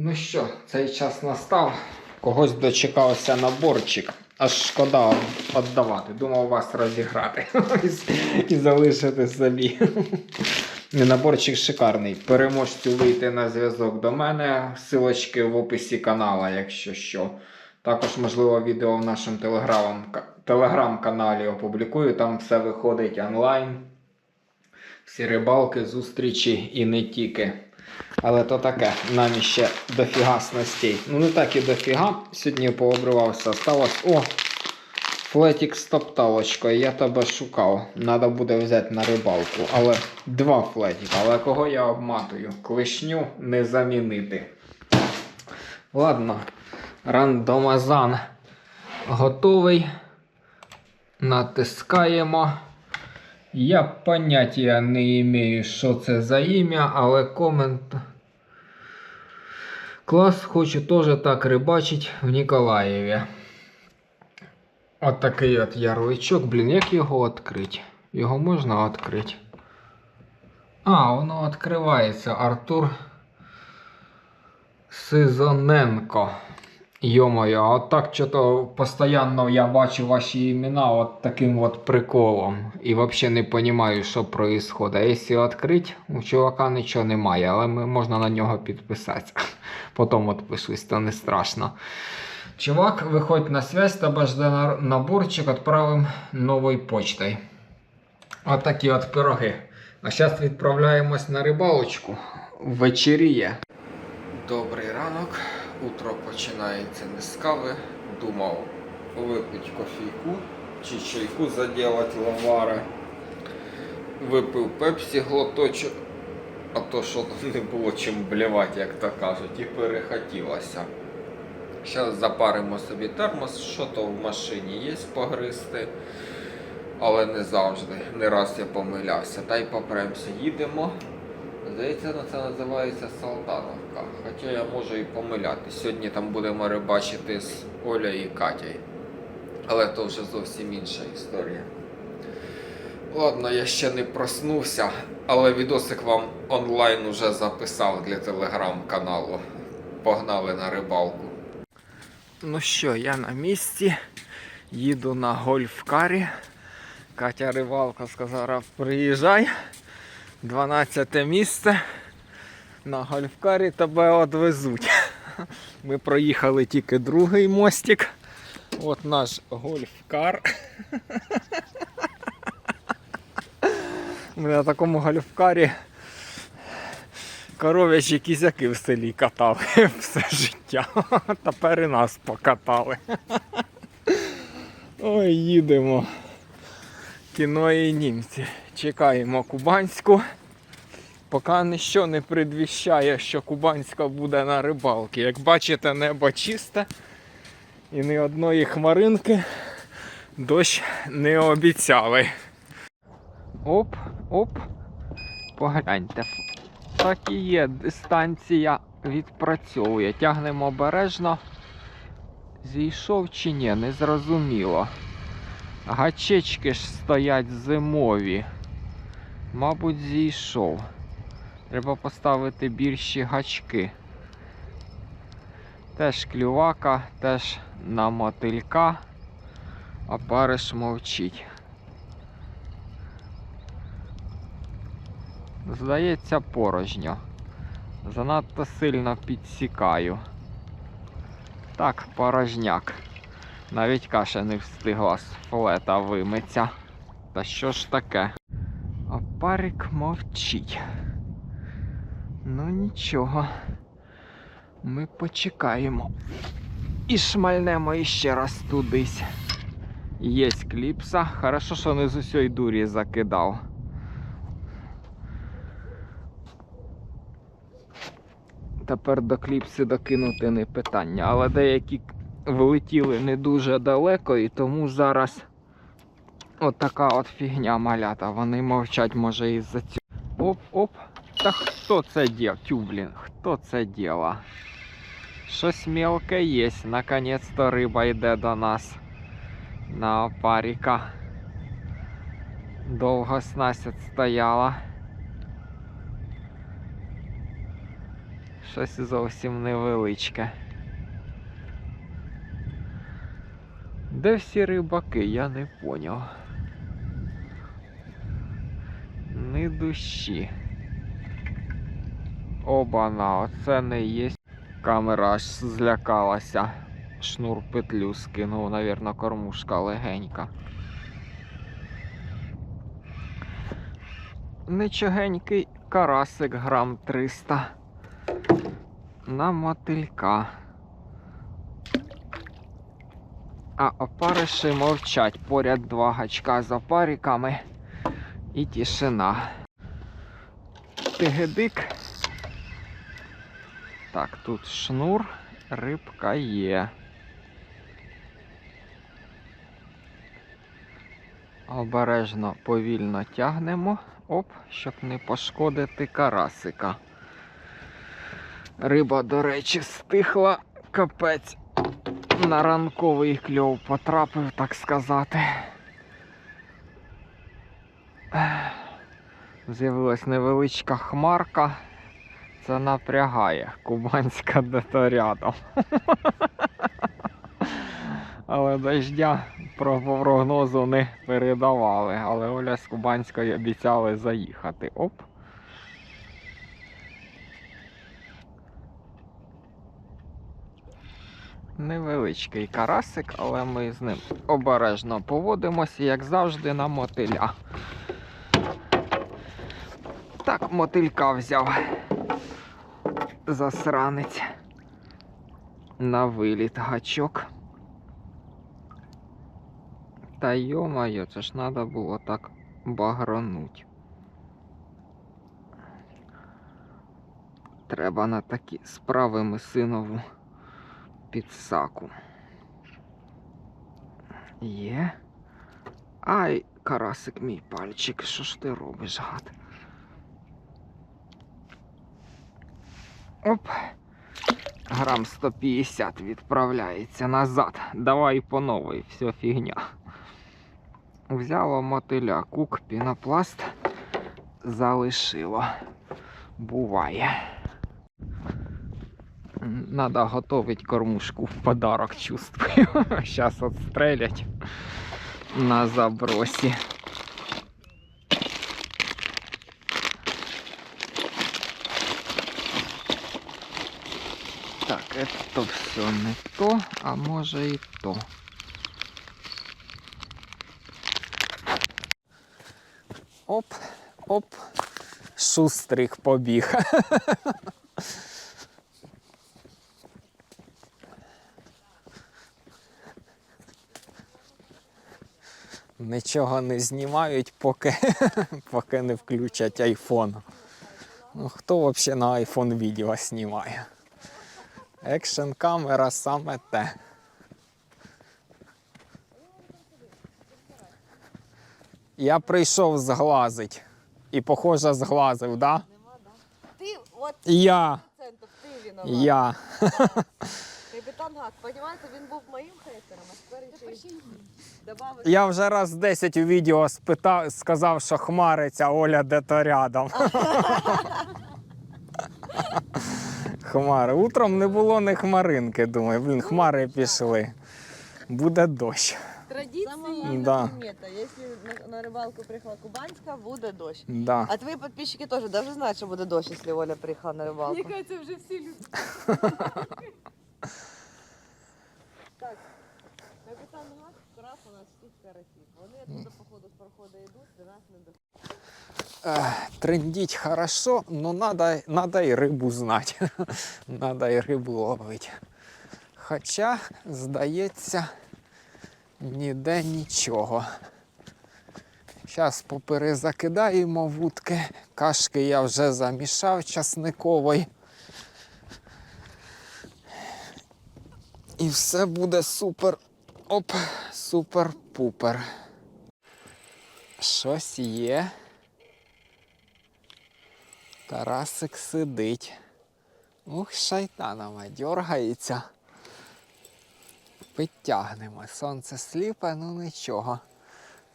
Ну що, цей час настав. Когось дочекався наборчик. Аж шкода віддавати. Думав вас розіграти і залишити собі. Наборчик шикарний. Переможцю вийти на зв'язок до мене. Силочки в описі канала, якщо що. Також, можливо, відео в нашому телеграм, телеграм-каналі опублікую. Там все виходить онлайн. Всі рибалки, зустрічі і не тільки. Але то таке, нам ще дофіга снастей. Ну не так і дофіга. Сьогодні пообривався. Осталось. О! Флетік з топталочкою. Я тебе шукав. Надо буде взяти на рибалку. Але два флетіка. Але кого я обматую? Клешню не замінити. Ладно. Рандомазан готовий. Натискаємо. Я поняття не маю, що це за ім'я, але комент. Клас, хочу теж так рибачить в Ніколаєві. От такий от ярличок. Блін, як його відкрити? Його можна відкрити? А, воно відкривається. Артур Сизоненко. Йо-моє, а от так що-то постійно я бачу ваші імена от таким от приколом. І взагалі не розумію, що відбувається. Якщо відкрити, у чувака нічого немає, але ми, можна на нього підписатися. Потім відпишусь, то не страшно. Чувак, виходь на связь, тебе жде наборчик, відправим новою почтою. От такі от пироги. А зараз відправляємось на рибалочку. Вечеріє. Добрий ранок. Утро починається не з кави. Думав випити кофійку чи чайку заділати лавари. Випив пепсі глоточок, а то що не було чим блівати, як то кажуть, і перехотілося. Зараз запаримо собі термос, що то в машині є погризти, але не завжди. Не раз я помилявся. Та й попремся. Їдемо. Здається, ну, це називається Салтановка. Хоча я можу і помилятись. Сьогодні там будемо рибачити з Олею і Катєю. Але то вже зовсім інша історія. Ладно, я ще не проснувся, але відосик вам онлайн уже записав для телеграм-каналу. Погнали на рибалку. Ну що, я на місці. Їду на гольфкарі. Катя рибалка сказала, приїжджай. 12 місце. На гольфкарі тебе одвезуть. Ми проїхали тільки другий мостик. От наш гольфкар. Ми на такому гольфкарі коров'ячі кізяки в селі катали все життя. Тепер і нас покатали. Ой, їдемо. Кіно і німці. Чекаємо кубанську. Поки ніщо не предвіщає, що кубанська буде на рибалці. Як бачите, небо чисте і ні одної хмаринки дощ не обіцяли. Оп, оп. Погляньте. Так і є, дистанція відпрацьовує. Тягнемо обережно. Зійшов чи ні, не зрозуміло. Гачечки ж стоять зимові. Мабуть, зійшов. Треба поставити більші гачки. Теж клювака, теж на мотилька, а париш мовчить. Здається, порожньо. Занадто сильно підсікаю. Так, порожняк. Навіть каша не встигла з флета вимиться. Та що ж таке? Парик мовчить. Ну нічого. Ми почекаємо. І шмальнемо іще раз тудись. Є кліпса. Хорошо, що не з усьої дурі закидав. Тепер до кліпси докинути не питання, але деякі влетіли не дуже далеко, і тому зараз от така от фігня малята. Вони мовчать, може, із-за цього. Оп-оп. Та хто це діл? Тю, блін, хто це діла? Щось мелке є. Наконець-то риба йде до нас на опаріка. Довго снасть стояла. Щось зовсім невеличке. Де всі рибаки, я не поняв. Ні душі. Обана, оце не є. Камера аж злякалася. Шнур петлю скинув, навірно, кормушка легенька. Нічогенький карасик грам 300 на мотилька. А опариші мовчать. Поряд два гачка з опариками і тишина. Тигедик. Так, тут шнур, рибка є. Обережно повільно тягнемо, оп, щоб не пошкодити карасика. Риба, до речі, стихла, капець. На ранковий кльов потрапив, так сказати. З'явилась невеличка хмарка. Це напрягає. Кубанська де-то рядом. Але дождя про прогнозу не передавали. Але Оля з Кубанської обіцяли заїхати. Оп. Невеличкий карасик, але ми з ним обережно поводимося, як завжди, на мотиля. Так, мотилька взяв. Засранець. На виліт гачок. Та йо-моє, це ж треба було так багрануть. Треба на такі справи мисинову підсаку. Є. Ай, карасик мій пальчик, що ж ти робиш, гад? Оп. Грам 150 відправляється назад. Давай по новій, все фігня. Взяло мотиля, кук, пінопласт, залишило. Буває. Надо готовить кормушку в подарок, чувствую. Сейчас отстрелять на забросі. Это все не то, а може і то. Оп, оп, шустрик побіг. Нічого не знімають, поки, поки не включать айфон. Ну, хто взагалі на айфон відео знімає? Екшн камера саме те. Я прийшов зглазить. І, похоже, зглазив, да? Ти от Я. ти виноват. Я. Капітан Гак, понімаєте, він був моїм хейтером, а тепер ще й добавив. Я вже раз 10 у відео спитав, сказав, що хмариться Оля де-то рядом. Хмари. Утром не було ні хмаринки, думаю, блін, хмари пішли. Буде дощ. Традиції Да. Якщо на, рибалку приїхала Кубанська, буде дощ. Да. А твої підписчики теж навіть знають, що буде дощ, якщо Оля приїхала на рибалку. Мені кажеться, вже всі люди. Так, капітан Гак вкрав у нас всіх карасів. Вони тут, походу, з проходу йдуть, до нас не Ех, Трендіть хорошо, но надо, надо і рибу знати. надо і рибу ловити. Хоча, здається, ніде нічого. Зараз поперезакидаємо вудки. Кашки я вже замішав часникової. І все буде супер. Оп, супер-пупер. Щось є. Тарасик сидить. Ух, шайтанами дергається. Підтягнемо. Сонце сліпе, ну нічого.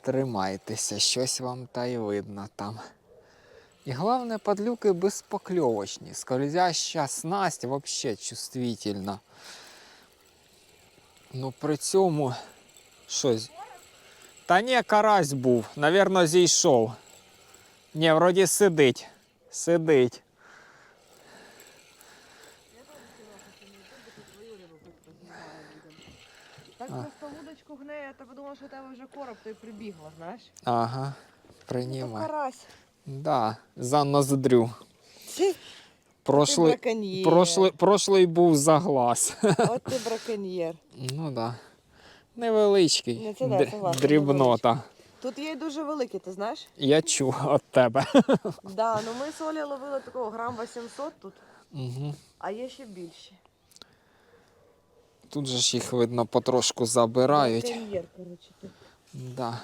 Тримайтеся, щось вам та й видно там. І головне, подлюки безпокльовочні. Скользяща снасть взагалі чувствительна. Ну при цьому щось. Та ні, карась був, навірно, зійшов. Ні, вроді сидить. Сидить. Так просто вудочку гне, я то подумала, що у тебе вже короб, то й прибігла, знаєш? Ага, приймай. карась. Да, за ноздрю. Прошлий, браконьєр. прошлий, прошлий був за глаз. От ти браконьєр. Ну да. Невеличкий. Ну, це да, д- согласна, дрібнота. Тут є й дуже великі, ти знаєш? Я чув від тебе. Да, ну ми з Олі ловили такого грам 800 тут, Угу. а є ще більші. Тут же ж їх видно потрошку забирають. Коротше. ти. Да.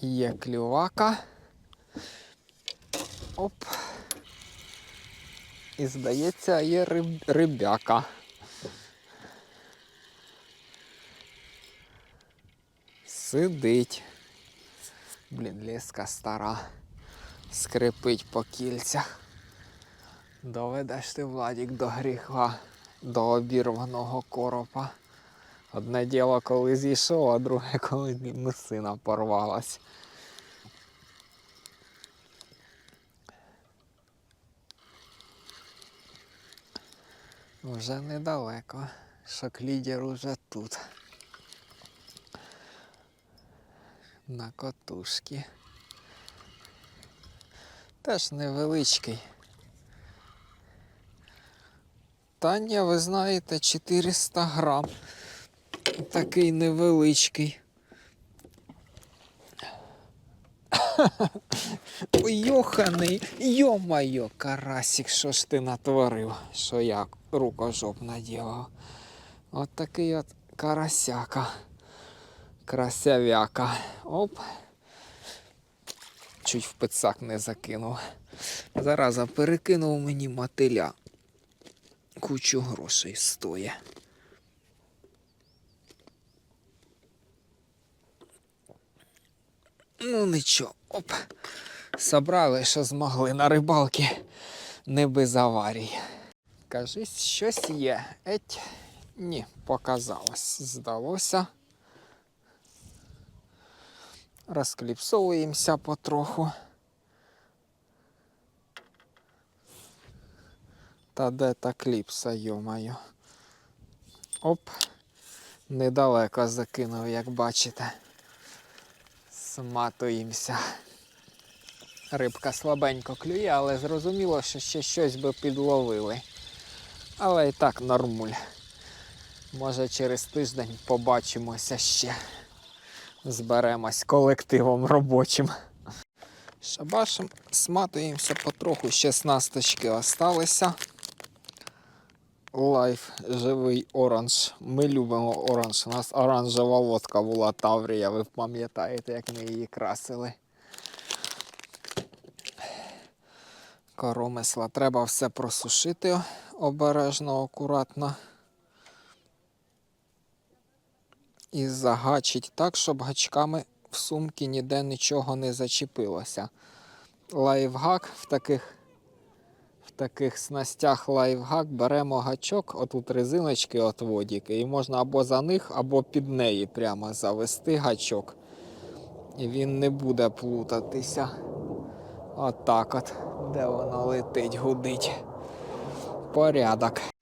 Є клювака. Оп. І здається, є риб... рибяка. Сидить. Блін, леска стара. Скрипить по кільцях. Доведеш ти, Владік, до гріха, до обірваного коропа. Одне діло, коли зійшов, а друге, коли мисина порвалась. Вже недалеко. Шоклідер уже тут. На котушки. Теж невеличкий. Таня, ви знаєте, 400 грам. Такий невеличкий. Йоханий, йо-майо, карасик, що ж ти натворив, що я рукожоп наділав. От такий от карасяка, красявяка. Оп. Чуть в пицак не закинув. Зараза перекинув мені мотиля. Кучу грошей стоїть. Ну нічого, оп. Собрали, що змогли на рибалки, не без аварій. Кажись, щось є. Еть. Ні, показалось, здалося. Розкліпсовуємося потроху. Та де та кліпса, йомаю. Оп. Недалеко закинув, як бачите. Сматуємося. Рибка слабенько клює, але зрозуміло, що ще щось би підловили. Але і так нормуль. Може через тиждень побачимося ще. Зберемось колективом робочим. Шабашем сматуємося потроху, ще снасточки осталися. Лайф живий оранж. Ми любимо оранж. У нас оранжева водка була Таврія, ви пам'ятаєте, як ми її красили. Коромисла. Треба все просушити обережно, акуратно. І загачить так, щоб гачками в сумці ніде нічого не зачепилося. Лайфхак в таких в таких снастях лайфхак беремо гачок, отут резиночки от водіки, і можна або за них, або під неї прямо завести гачок. І він не буде плутатися. Отак от, де воно летить, гудить. Порядок.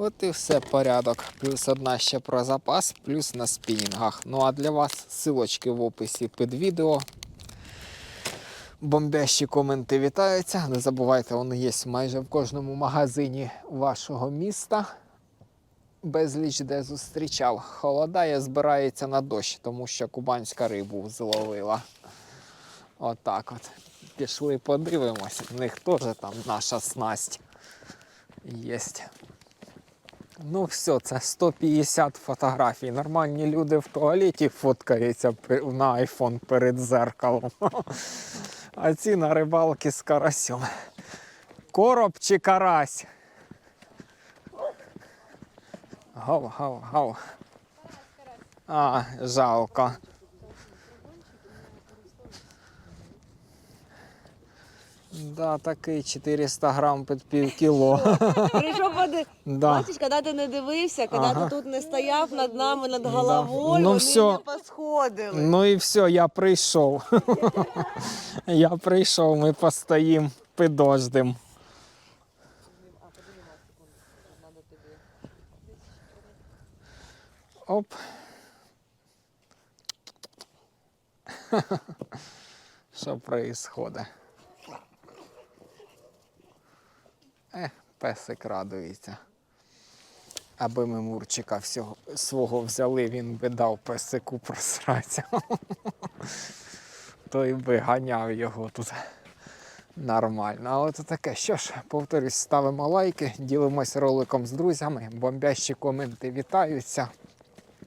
От і все порядок. Плюс одна ще про запас, плюс на спінінгах. Ну а для вас силочки в описі під відео. Бомбящі коменти вітаються. Не забувайте, вони є майже в кожному магазині вашого міста. Безліч де зустрічав. Холодає, збирається на дощ, тому що кубанська рибу зловила. Отак от. Пішли подивимось. В них теж там наша снасть є. Ну, все, це 150 фотографій. Нормальні люди в туалеті фоткаються на айфон перед зеркалом. А ці на рибалки з карасем. Короб чи карась? Гав, гав, гав. А, жалко. Да, такий 400 грам під пів кіло. Прийшов води. Да. Бачиш, коли ти не дивився, коли Ага. ти тут не стояв над нами, над Да. головою, Ну, всьо. не посходили. Ну і все, я прийшов. я прийшов, ми постоїм, тобі. Оп. Що происходить? Е, песик радується. Аби ми Мурчика всього свого взяли, він би дав песику просратися. Той би ганяв його тут нормально. Але це таке. Що ж, повторюсь, ставимо лайки, ділимося роликом з друзями, бомбящі коменти вітаються.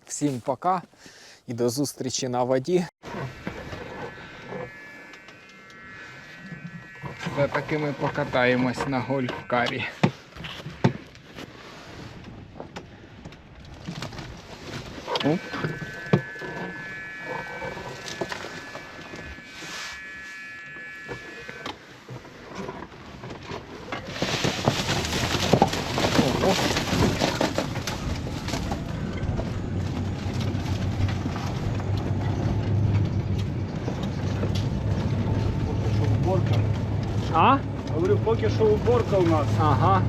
Всім пока і до зустрічі на воді. Все-таки ми покатаємось на гольф-карі. Оп. Поки що уборка у нас. Ага.